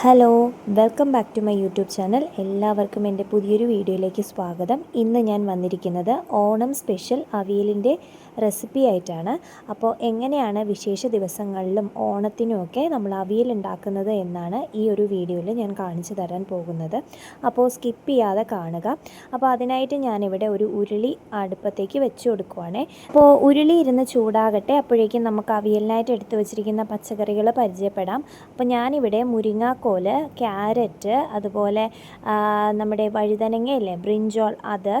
Hello welcome back to my YouTube channel. എല്ലാവർക്കും എന്റെ പുതിയൊരു വീഡിയോയിലേക്ക് സ്വാഗതം. ഇന്ന് ഞാൻ വന്നിരിക്കുന്നത് ഓണം സ്പെഷ്യൽ അവിയലിന്റെ റെസിപ്പി ആയിട്ടാണ്. അപ്പോൾ എങ്ങനെയാണ് വിശേഷ ദിവസങ്ങളിലും ഓണത്തിനുമൊക്കെ നമ്മൾ അവിയൽ ഉണ്ടാക്കുന്നത് എന്നാണ് ഈ ഒരു വീഡിയോയിൽ ഞാൻ കാണിച്ചു തരാൻ പോകുന്നത്. അപ്പോൾ സ്കിപ്പ് ചെയ്യാതെ കാണുക. അപ്പോൾ അതിനായിട്ട് ഞാനിവിടെ ഒരു ഉരുളി അടുപ്പത്തേക്ക് വെച്ച് കൊടുക്കുവാണേ. അപ്പോൾ ഉരുളി ഇരുന്ന് ചൂടാകട്ടെ അപ്പോഴേക്കും നമുക്ക് അവിയലിനായിട്ട് എടുത്തു വെച്ചിരിക്കുന്ന പച്ചക്കറികൾ പരിചയപ്പെടാം. അപ്പോൾ ഞാനിവിടെ മുരിങ്ങാക്കോൽ ക്യാരറ്റ് അതുപോലെ നമ്മുടെ വഴുതനങ്ങയല്ലേ ബ്രിഞ്ചോൾ അത്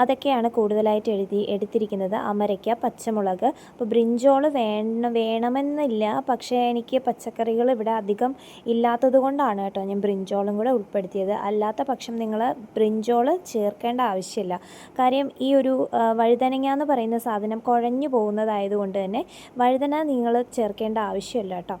അതൊക്കെയാണ് കൂടുതലായിട്ട് എഴുതി എടുത്തിരിക്കുന്നത്. അമരയ്ക്ക പച്ചമുളക്. അപ്പോൾ ബ്രിഞ്ചോൾ വേണം വേണമെന്നില്ല. പക്ഷേ എനിക്ക് പച്ചക്കറികൾ ഇവിടെ അധികം ഇല്ലാത്തത് കൊണ്ടാണ് കേട്ടോ ഞാൻ ബ്രിഞ്ചോളും കൂടെ ഉൾപ്പെടുത്തിയത്. അല്ലാത്ത പക്ഷം നിങ്ങൾ ബ്രിഞ്ചോൾ ചേർക്കേണ്ട ആവശ്യമില്ല. കാര്യം ഈ ഒരു വഴുതനങ്ങ എന്ന് പറയുന്ന സാധനം കുഴഞ്ഞു പോകുന്നതായതുകൊണ്ട് തന്നെ വഴുതന നിങ്ങൾ ചേർക്കേണ്ട ആവശ്യമില്ല കേട്ടോ.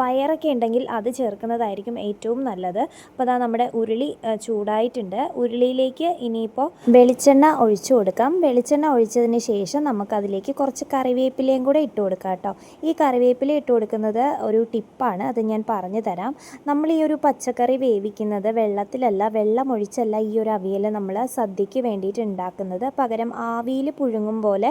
പയറൊക്കെ ഉണ്ടെങ്കിൽ അത് ചേർക്കുന്നതായിരിക്കും ഏറ്റവും നല്ലത്. അപ്പോൾ അതാ നമ്മുടെ ഉരുളി ചൂടായിട്ടുണ്ട്. ഉരുളിയിലേക്ക് ഇനിയിപ്പോൾ വെളിച്ചെണ്ണ ഒഴിച്ചു കൊടുക്കാം. വെളിച്ചെണ്ണ ഒഴിച്ചതിന് ശേഷം നമുക്കതിലേക്ക് കുറച്ച് കറിവേപ്പിലയും കൂടെ ഇട്ട് കൊടുക്കാം കേട്ടോ. ഈ കറിവേപ്പില ഇട്ട് കൊടുക്കുന്നത് ഒരു ടിപ്പാണ്. അത് ഞാൻ പറഞ്ഞു തരാം. നമ്മൾ ഈ ഒരു പച്ചക്കറി വേവിക്കുന്നത് വെള്ളത്തിലല്ല വെള്ളം ഒഴിച്ചല്ല ഈ ഒരു അവിയൽ നമ്മൾ സദ്യയ്ക്ക് വേണ്ടിയിട്ട് ഉണ്ടാക്കുന്നത്. പകരം ആവിയിൽ പുഴുങ്ങും പോലെ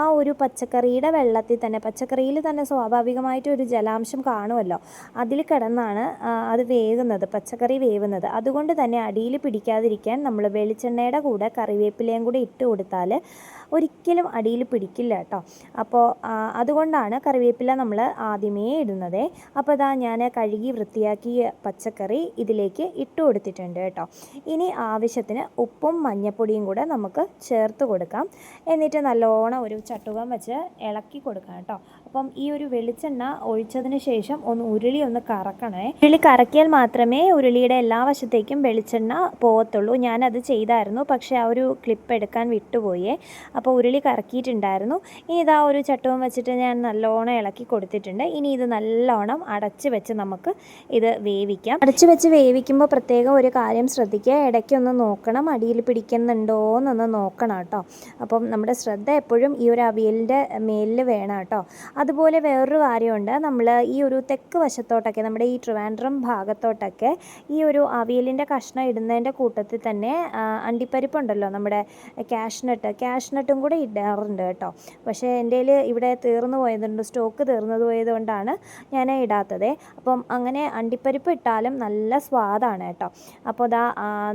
ആ ഒരു പച്ചക്കറിയുടെ വെള്ളത്തിൽ തന്നെ പച്ചക്കറിയിൽ തന്നെ സ്വാഭാവികമായിട്ട് ഒരു ജലാംശം കാണുമല്ലോ. അതിൽ കിടന്നാണ് അത് വേകുന്നത് പച്ചക്കറി വേവുന്നത്. അതുകൊണ്ട് തന്നെ അടിയിൽ പിടിക്കാതിരിക്കാൻ നമ്മൾ വെളിച്ചെണ്ണയുടെ കൂടെ കറിവേപ്പിലയും കൂടി ഇട്ട് കൊടുത്താൽ ഒരിക്കലും അടിയിൽ പിടിക്കില്ല കേട്ടോ. അപ്പോൾ അതുകൊണ്ടാണ് കറിവേപ്പില നമ്മൾ ആദ്യമേ ഇടുന്നത്. അപ്പോൾ ഇതാ ഞാൻ കഴുകി വൃത്തിയാക്കിയ പച്ചക്കറി ഇതിലേക്ക് ഇട്ട് കൊടുത്തിട്ടുണ്ട് കേട്ടോ. ഇനി ആവശ്യത്തിന് ഉപ്പും മഞ്ഞപ്പൊടിയും കൂടെ നമുക്ക് ചേർത്ത് കൊടുക്കാം. എന്നിട്ട് നല്ലോണം ഒരു ചട്ടുകം വെച്ച് ഇളക്കി കൊടുക്കാം കേട്ടോ. അപ്പം ഈ ഒരു വെളിച്ചെണ്ണ ഒഴിച്ചതിന് ശേഷം ഒന്ന് ഉരുളി ഒന്ന് കറക്കണേ. ഉരുളി കറക്കിയാൽ മാത്രമേ ഉരുളിയുടെ എല്ലാ വശത്തേക്കും വെളിച്ചെണ്ണ പോകത്തുള്ളൂ ഞാനത് ചെയ്തായിരുന്നു. പക്ഷേ ആ ഒരു ക്ലിപ്പ് എടുക്കാൻ വിട്ടുപോയേ. അപ്പോൾ ഉരുളി കറക്കിയിട്ടുണ്ടായിരുന്നു. ഇനി ഇതാ ഒരു ചട്ടവും വെച്ചിട്ട് ഞാൻ നല്ലോണം ഇളക്കി കൊടുത്തിട്ടുണ്ട്. ഇനി ഇത് നല്ലോണം അടച്ച് വെച്ച് നമുക്ക് ഇത് വേവിക്കാം. അടച്ച് വെച്ച് വേവിക്കുമ്പോൾ പ്രത്യേകം ഒരു കാര്യം ശ്രദ്ധിക്കുക. ഇടയ്ക്കൊന്ന് നോക്കണം. അടിയിൽ പിടിക്കുന്നുണ്ടോ എന്നൊന്ന് നോക്കണം കേട്ടോ. അപ്പം നമ്മുടെ ശ്രദ്ധ എപ്പോഴും ഈ ഒരു അവിയലിന്റെ മേലിൽ വേണം കേട്ടോ. അതുപോലെ വേറൊരു കാര്യമുണ്ട്. നമ്മൾ ഈ ഒരു തെക്ക് വശത്തോട്ടൊക്കെ നമ്മുടെ ഈ ട്രിവാൻഡ്രം ഭാഗത്തോട്ടൊക്കെ ഈ ഒരു അവിയലിന്റെ കഷ്ണം ഇടുന്നതിന്റെ കൂട്ടത്തിൽ തന്നെ അണ്ടിപ്പരിപ്പുണ്ടല്ലോ നമ്മുടെ കാഷ്നട്ട് കാഷ്നട്ടും കൂടെ ഇടാറുണ്ട് കേട്ടോ. പക്ഷേ എന്റെ ഇവിടെ തീർന്നു പോയതുകൊണ്ട് സ്റ്റോക്ക് തീർന്നത് പോയതുകൊണ്ടാണ് ഞാൻ ഇടാത്തത്. അപ്പം അങ്ങനെ അണ്ടിപ്പരിപ്പ് ഇട്ടാലും നല്ല സ്വാദാണ് കേട്ടോ. അപ്പോൾ അതാ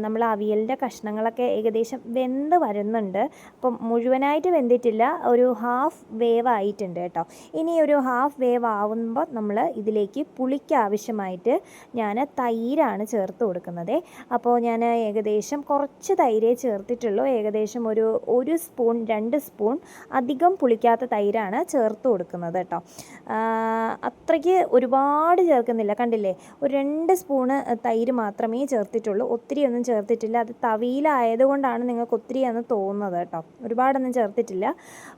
നമ്മൾ അവിയലിന്റെ കഷ്ണങ്ങളൊക്കെ ഏകദേശം വെന്ത് വരുന്നുണ്ട്. അപ്പം മുഴുവനായിട്ട് വെന്തിട്ടില്ല ഒരു ഹാഫ് വേവ് ആയിട്ടുണ്ട് കേട്ടോ. ഇനി ഒരു ഹാഫ് വേവ് ആവുമ്പോൾ നമ്മൾ ഇതിലേക്ക് പുളിക്ക് ആവശ്യമായിട്ട് ഞാൻ തൈരാണ് ചേർത്ത് കൊടുക്കുന്നത്. അപ്പോൾ ഞാൻ ഏകദേശം കുറച്ച് തൈരേ ചേർത്തിട്ടുള്ളൂ. ഏകദേശം ഒരു ഒരു സ്പൂൺ രണ്ട് സ്പൂൺ അധികം പുളിക്കാത്ത തൈരാണ് ചേർത്ത് കൊടുക്കുന്നത് കേട്ടോ. അത്രയ്ക്ക് ഒരുപാട് ചേർക്കുന്നില്ല. കണ്ടില്ലേ? ഒരു രണ്ട് സ്പൂണ് തൈര് മാത്രമേ ചേർത്തിട്ടുള്ളൂ. ഒത്തിരി ഒന്നും ചേർത്തിട്ടില്ല. അത് തവിയിലായതുകൊണ്ടാണ് നിങ്ങൾക്ക് ഒത്തിരി എന്ന് തോന്നുന്നത് കേട്ടോ. ഒരുപാടൊന്നും ചേർത്തിട്ടില്ല.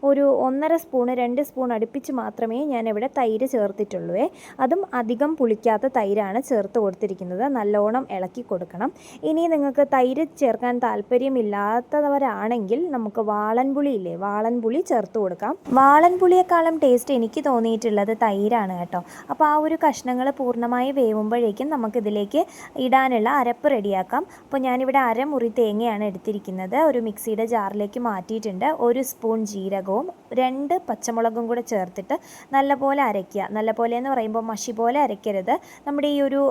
ഒരു ഒന്നര സ്പൂണ് രണ്ട് സ്പൂൺ അടുപ്പിച്ച് മാത്രമേ ഞാനിവിടെ തൈര് ചേർത്തിട്ടുള്ളൂ. അതും അധികം പുളിക്കാത്ത തൈരാണ് ചേർത്ത് കൊടുത്തിരിക്കുന്നത്. നല്ലോണം ഇളക്കി കൊടുക്കണം. ഇനി നിങ്ങൾക്ക് തൈര് ചേർക്കാൻ താല്പര്യമില്ലാത്തവരാണെങ്കിൽ നമുക്ക് വാളൻപുളി ഇല്ലേ? വാളൻപുളി ചേർത്ത് കൊടുക്കാം. വാളൻപുളിയെക്കാളും ടേസ്റ്റ് എനിക്ക് തോന്നിയിട്ടുള്ളത് തൈരാണ് കേട്ടോ. അപ്പോൾ ആ ഒരു കഷ്ണങ്ങൾ പൂർണമായി വേവുമ്പോഴേക്കും നമുക്കിതിലേക്ക് ഇടാനുള്ള അരപ്പ് റെഡിയാക്കാം. അപ്പോൾ ഞാനിവിടെ അരമുറി തേങ്ങയാണ് എടുത്തിരിക്കുന്നത്. ഒരു മിക്സിയുടെ ജാറിലേക്ക് മാറ്റിയിട്ടുണ്ട്. ഒരു സ്പൂൺ ജീരകവും രണ്ട് പച്ചമുളകും കൂടെ ചേർത്തിട്ട് നല്ലപോലെ അരയ്ക്കുക. നല്ലപോലെ എന്ന് പറയുമ്പോൾ മഷി പോലെ അരയ്ക്കരുത്. നമ്മുടെ ഈ ഒരു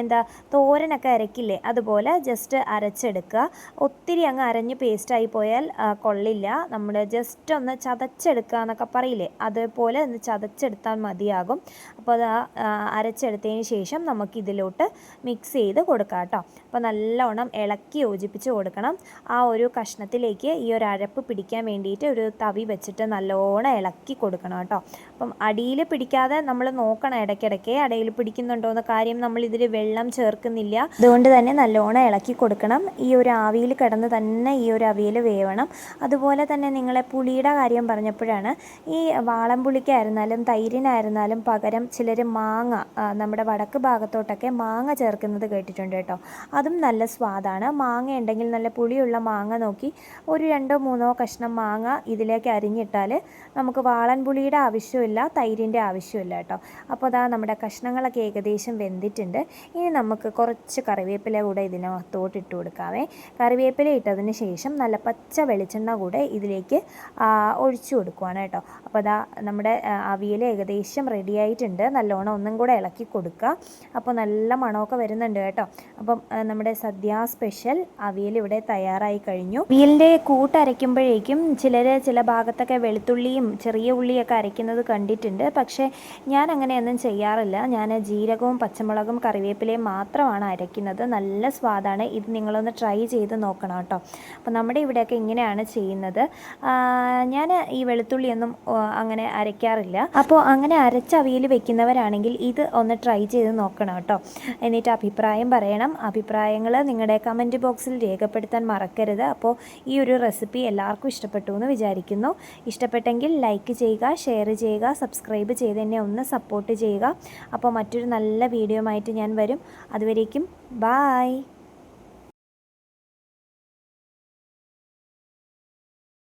എന്താ തോരനൊക്കെ അരക്കില്ലേ? അതുപോലെ ജസ്റ്റ് അരച്ചെടുക്കുക. ഒത്തിരി അങ്ങ് അരഞ്ഞ് പേസ്റ്റായി പോയാൽ കൊള്ളില്ല. നമ്മൾ ജസ്റ്റ് ഒന്ന് ചതച്ചെടുക്കുക എന്നൊക്കെ പറയില്ലേ? അതേപോലെ ഒന്ന് ചതച്ചെടുത്താൽ മതിയാകും. അപ്പോൾ അത് അരച്ചെടുത്തതിന് ശേഷം നമുക്കിതിലോട്ട് മിക്സ് ചെയ്ത് കൊടുക്കാം കേട്ടോ. അപ്പോൾ നല്ലോണം ഇളക്കി യോജിപ്പിച്ച് കൊടുക്കണം. ആ ഒരു കഷ്ണത്തിലേക്ക് ഈ ഒരു അരപ്പ് പിടിക്കാൻ വേണ്ടിയിട്ട് ഒരു തവി വെച്ചിട്ട് നല്ലോണം ഇളക്കി കൊടുക്കണം കേട്ടോ. അപ്പം അടിയിൽ പിടിക്കാതെ നമ്മൾ നോക്കണം ഇടയ്ക്കിടയ്ക്ക് അടിയിൽ പിടിക്കുന്നുണ്ടോ എന്ന കാര്യം നമ്മൾ ഇതിൽ വെള്ളം ചേർക്കുന്നില്ല. അതുകൊണ്ട് തന്നെ നല്ലോണം ഇളക്കി കൊടുക്കണം. ഈ ഒരു ആവിയിൽ കിടന്ന് തന്നെ ഈ ഒരു അവിയൽ വേവണം. അതുപോലെ തന്നെ നിങ്ങളെ പുളിയുടെ കാര്യം പറഞ്ഞപ്പോഴാണ് ഈ വാളംപുളിക്കായിരുന്നാലും തൈരിനായിരുന്നാലും പകരം ചിലർ മാങ്ങ നമ്മുടെ വടക്ക് ഭാഗത്തോട്ടൊക്കെ മാങ്ങ ചേർക്കുന്നത് കേട്ടിട്ടുണ്ട് കേട്ടോ. അതും നല്ല സ്വാദാണ്. മാങ്ങ ഉണ്ടെങ്കിൽ നല്ല പുളിയുള്ള മാങ്ങ നോക്കി ഒരു രണ്ടോ മൂന്നോ കഷ്ണം മാങ്ങ ഇതിലേക്ക് അരിഞ്ഞിട്ടാൽ നമുക്ക് വാളൻപുളിയുടെ ആവശ്യമില്ല തൈരിന്റെ ആവശ്യമില്ല കേട്ടോ. അപ്പോൾ അതാ നമ്മുടെ കഷ്ണങ്ങളൊക്കെ ഏകദേശം വെന്തിട്ടുണ്ട്. ഇനി നമുക്ക് കുറച്ച് കറിവേപ്പില കൂടെ ഇതിനകത്തോട്ട് ഇട്ട് കൊടുക്കാവേ. കറിവേപ്പില ഇട്ടതിന് ശേഷം നല്ല പച്ച വെളിച്ചെണ്ണ കൂടെ ഇതിലേക്ക് ഒഴിച്ചു കൊടുക്കുവാണ് കേട്ടോ. അപ്പോൾ അതാ നമ്മുടെ അവിയൽ ഏകദേശം റെഡി ആയിട്ടുണ്ട്. നല്ലോണം ഒന്നും കൂടെ ഇളക്കി കൊടുക്കുക അപ്പോൾ നല്ല മണമൊക്കെ വരുന്നുണ്ട് കേട്ടോ. അപ്പം നമ്മുടെ സദ്യ സ്പെഷ്യൽ അവിയൽ ഇവിടെ തയ്യാറായി കഴിഞ്ഞു. അവിയലിന്റെ കൂട്ടരയ്ക്കുമ്പോഴേക്കും ചിലർ ചില ഭാഗത്തൊക്കെ വെളുത്തുള്ളിയും ചെറിയ ഉള്ളിയൊക്കെ അരയ്ക്കുന്നത് കണ്ടിട്ടുണ്ട്. പക്ഷേ ഞാൻ അങ്ങനെയൊന്നും ചെയ്യാറില്ല. ഞാൻ ജീരകവും പച്ചമുളകും കറിവേപ്പിലയും മാത്രമാണ് അരയ്ക്കുന്നത്. നല്ല സ്വാദാണ്. ഇത് നിങ്ങളൊന്ന് ട്രൈ ചെയ്ത് നോക്കണം കേട്ടോ. അപ്പോൾ നമ്മുടെ ഇവിടെയൊക്കെ ഇങ്ങനെയാണ് ചെയ്യുന്നത്. ഞാൻ ഈ വെളുത്തുള്ളിയൊന്നും അങ്ങനെ അരയ്ക്കാറില്ല. അപ്പോൾ അങ്ങനെ അരച്ച അവിയൽ വെക്കുന്നവരാണെങ്കിൽ ഇത് ഒന്ന് ട്രൈ ചെയ്ത് നോക്കണം കേട്ടോ. എന്നിട്ട് അഭിപ്രായം പറയണം. അഭിപ്രായങ്ങൾ നിങ്ങളുടെ കമന്റ് ബോക്സിൽ രേഖപ്പെടുത്താൻ മറക്കരുത്. അപ്പോൾ ഈ ഒരു റെസിപ്പി എല്ലാവർക്കും ഇഷ്ടപ്പെട്ടു എന്ന് വിചാരിക്കുന്നു. ഇഷ്ടപ്പെട്ടെങ്കിൽ ലൈക്ക് ചെയ്യുക ഷെയർ ചെയ്യുക സബ്സ്ക്രൈബ് ചെയ്ത് എന്നെ ഒന്ന് സപ്പോർട്ട് ചെയ്യുക. അപ്പോൾ മറ്റൊരു നല്ല വീഡിയോ ആയിട്ട് ഞാൻ വരും. അതുവരേക്കും ബായ്